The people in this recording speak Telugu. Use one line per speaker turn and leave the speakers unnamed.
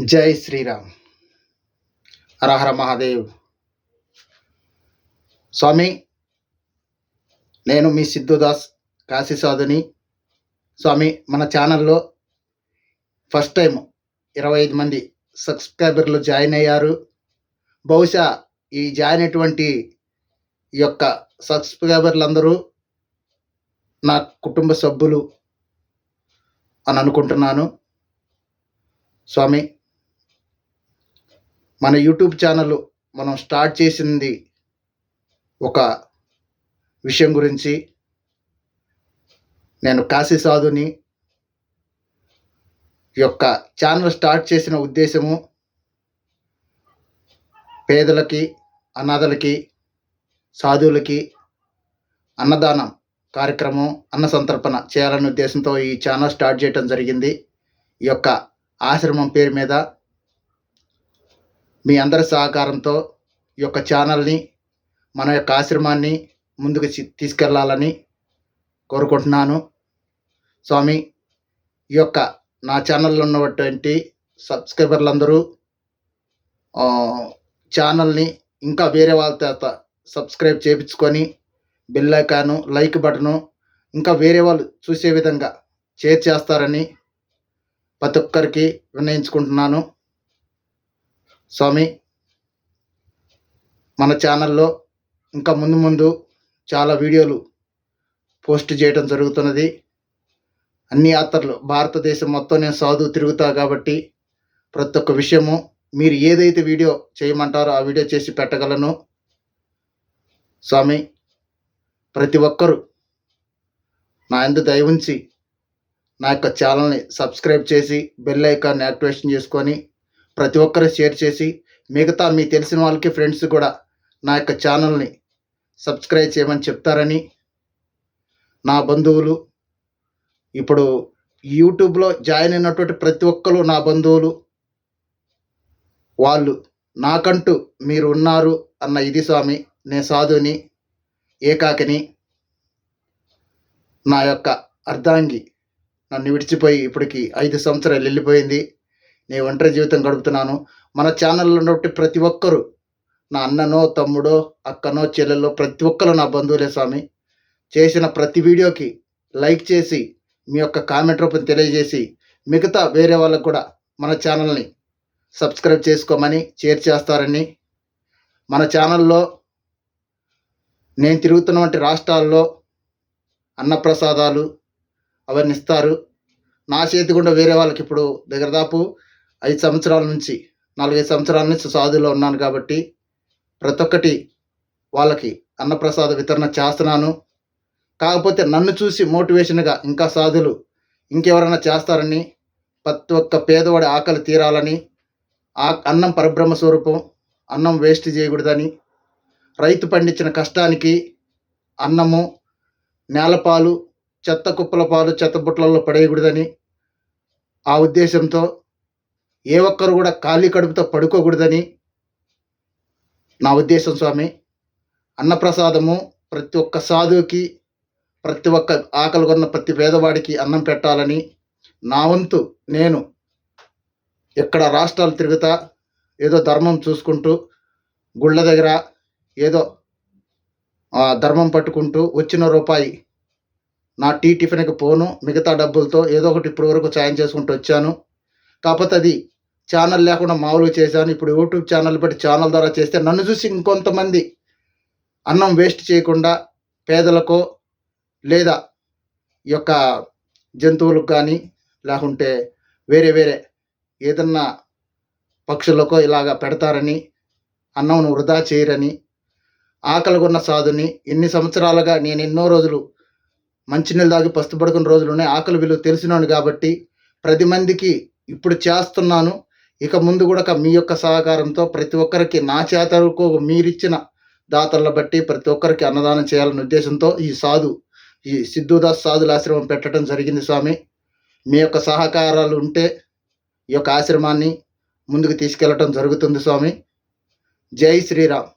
జై శ్రీరామ్. హరహర మహాదేవ్. స్వామి నేను మీ సిద్ధుదాస్ కాశీ సాధుని. స్వామి మన ఛానల్లో ఫస్ట్ టైం ఇరవై ఐదు మంది సబ్స్క్రైబర్లు జాయిన్ అయ్యారు. బహుశా ఈ జాయిన్ అయినటువంటి ఈ యొక్క సబ్స్క్రైబర్లందరూ నా కుటుంబ సభ్యులు అని అనుకుంటున్నాను. స్వామి మన యూట్యూబ్ ఛానల్ మనం స్టార్ట్ చేసింది ఒక విషయం గురించి. నేను కాశీ సాధుని యొక్క ఛానల్ స్టార్ట్ చేసిన ఉద్దేశము పేదలకి అనాథలకి సాధువులకి అన్నదానం కార్యక్రమం అన్న సంతర్పణ చేయాలనే ఉద్దేశంతో ఈ ఛానల్ స్టార్ట్ చేయడం జరిగింది. ఈ యొక్క ఆశ్రమం పేరు మీద మీ అందరి సహకారంతో ఈ యొక్క ఛానల్ని మన యొక్క ఆశ్రమాన్ని ముందుకు తీసుకెళ్ళాలని కోరుకుంటున్నాను. స్వామి ఈ యొక్క నా ఛానల్లో ఉన్నటువంటి సబ్స్క్రైబర్లందరూ ఛానల్ని ఇంకా వేరే వాళ్ళ చేత సబ్స్క్రైబ్ చేయించుకొని బెల్ ఐకాను లైక్ బటను ఇంకా వేరే వాళ్ళు చూసే విధంగా షేర్ చేస్తారని ప్రతి ఒక్కరికి విన్నయించుకుంటున్నాను స్వామి మన ఛానల్లో ఇంకా ముందు ముందు చాలా వీడియోలు పోస్ట్ చేయడం జరుగుతున్నది. అన్ని యాత్రలు భారతదేశం మొత్తం నేను సాధు తిరుగుతా కాబట్టి ప్రతి ఒక్క విషయము మీరు ఏదైతే వీడియో చేయమంటారో ఆ వీడియో చేసి పెట్టగలను. స్వామి ప్రతి ఒక్కరూ నా ఎందు దయ ఉంచి నా యొక్క ఛానల్ని సబ్స్క్రైబ్ చేసి బెల్ ఐకాన్ని యాక్టివేషన్ చేసుకొని ప్రతి ఒక్కరు షేర్ చేసి మిగతా మీ తెలిసిన వాళ్ళకి ఫ్రెండ్స్ కూడా నా యొక్క ఛానల్ని సబ్స్క్రైబ్ చేయమని చెప్తారని నా బంధువులు ఇప్పుడు యూట్యూబ్లో జాయిన్ అయినటువంటి ప్రతి ఒక్కరు నా బంధువులు వాళ్ళు నాకంటూ మీరు ఉన్నారు అన్న ఇది స్వామి నేను సాధుని ఏకాకిని నా యొక్క అర్ధాంగి నన్ను విడిచిపోయి ఇప్పటికి ఐదు సంవత్సరాలు వెళ్ళిపోయింది. నేను ఒంటరి జీవితం గడుపుతున్నాను. మన ఛానల్లో ఉన్నటువంటి ప్రతి ఒక్కరు నా అన్ననో తమ్ముడో అక్కనో చెల్లెలో ప్రతి ఒక్కరు నా బంధువులే స్వామి. చేసిన ప్రతి వీడియోకి లైక్ చేసి మీ యొక్క కామెంట్ రూపం తెలియజేసి మిగతా వేరే వాళ్ళకు కూడా మన ఛానల్ని సబ్స్క్రైబ్ చేసుకోమని షేర్ చేస్తారని. మన ఛానల్లో నేను తిరుగుతున్నటువంటి రాష్ట్రాల్లో అన్నప్రసాదాలు అవన్నీ ఇస్తారు. నా చేతి గుండా వేరే వాళ్ళకి ఇప్పుడు దగ్గర దాపు ఐదు సంవత్సరాల నుంచి నాలుగైదు సంవత్సరాల నుంచి సాధులో ఉన్నాను కాబట్టి ప్రతి ఒక్కటి వాళ్ళకి అన్నప్రసాద వితరణ చేస్తున్నాను. కాకపోతే నన్ను చూసి మోటివేషన్గా ఇంకా సాధులు ఇంకెవరైనా చేస్తారని ప్రతి ఒక్క పేదవాడి ఆకలి తీరాలని ఆ అన్నం పరబ్రహ్మ స్వరూపం అన్నం వేస్ట్ చేయకూడదని రైతు పండించిన కష్టానికి అన్నము నేలపాలు చెత్త కుప్పల పాలు చెత్త బుట్టలలో పడేయకూడదని ఆ ఉద్దేశంతో ఏ ఒక్కరు కూడా ఖాళీ కడుపుతో పడుకోకూడదని నా ఉద్దేశం స్వామి. అన్నప్రసాదము ప్రతి ఒక్క సాధువుకి ప్రతి ఒక్క ఆకలి కొన్న ప్రతి పేదవాడికి అన్నం పెట్టాలని నా వంతు నేను ఎక్కడ రాష్ట్రాలు తిరుగుతా ఏదో ధర్మం చూసుకుంటూ గుళ్ళ దగ్గర ఏదో ఆ, ధర్మం పట్టుకుంటూ వచ్చిన రూపాయి నా టీ టిఫిన్కి పోను మిగతా డబ్బులతో ఏదో ఒకటి ఇప్పటి వరకు సాయం చేసుకుంటూ వచ్చాను. కాకపోతే అది ఛానల్ లేకుండా మామూలుగా చేశాను. ఇప్పుడు యూట్యూబ్ ఛానల్ బట్టి ఛానల్ ద్వారా చేస్తే నన్ను చూసి ఇంకొంతమంది అన్నం వేస్ట్ చేయకుండా పేదలకో లేదా ఈ యొక్క జంతువులకు కానీ లేకుంటే వేరే వేరే ఏదన్నా పక్షులకో ఇలాగా పెడతారని అన్నం వృధా చేయరని ఆకలిగొన్న సాధుని ఎన్ని సంవత్సరాలుగా నేను ఎన్నో రోజులు మంచినీళ్ళు తాగి పస్తుపడుకున్న రోజులు ఉన్నాయి ఆకలి విలువ తెలిసినాను కాబట్టి ప్రతి మందికి ఇప్పుడు చేస్తున్నాను. ఇక ముందు కూడా మీ యొక్క సహకారంతో ప్రతి ఒక్కరికి నా చేతకు మీరిచ్చిన దాతలను బట్టి ప్రతి ఒక్కరికి అన్నదానం చేయాలనే ఉద్దేశంతో ఈ సాధు ఈ సిద్ధుదాస్ సాధుల ఆశ్రమం పెట్టడం జరిగింది స్వామి. మీ యొక్క సహకారాలు ఉంటే ఈ యొక్క ఆశ్రమాన్ని ముందుకు తీసుకెళ్ళటం జరుగుతుంది స్వామి. జై శ్రీరామ్.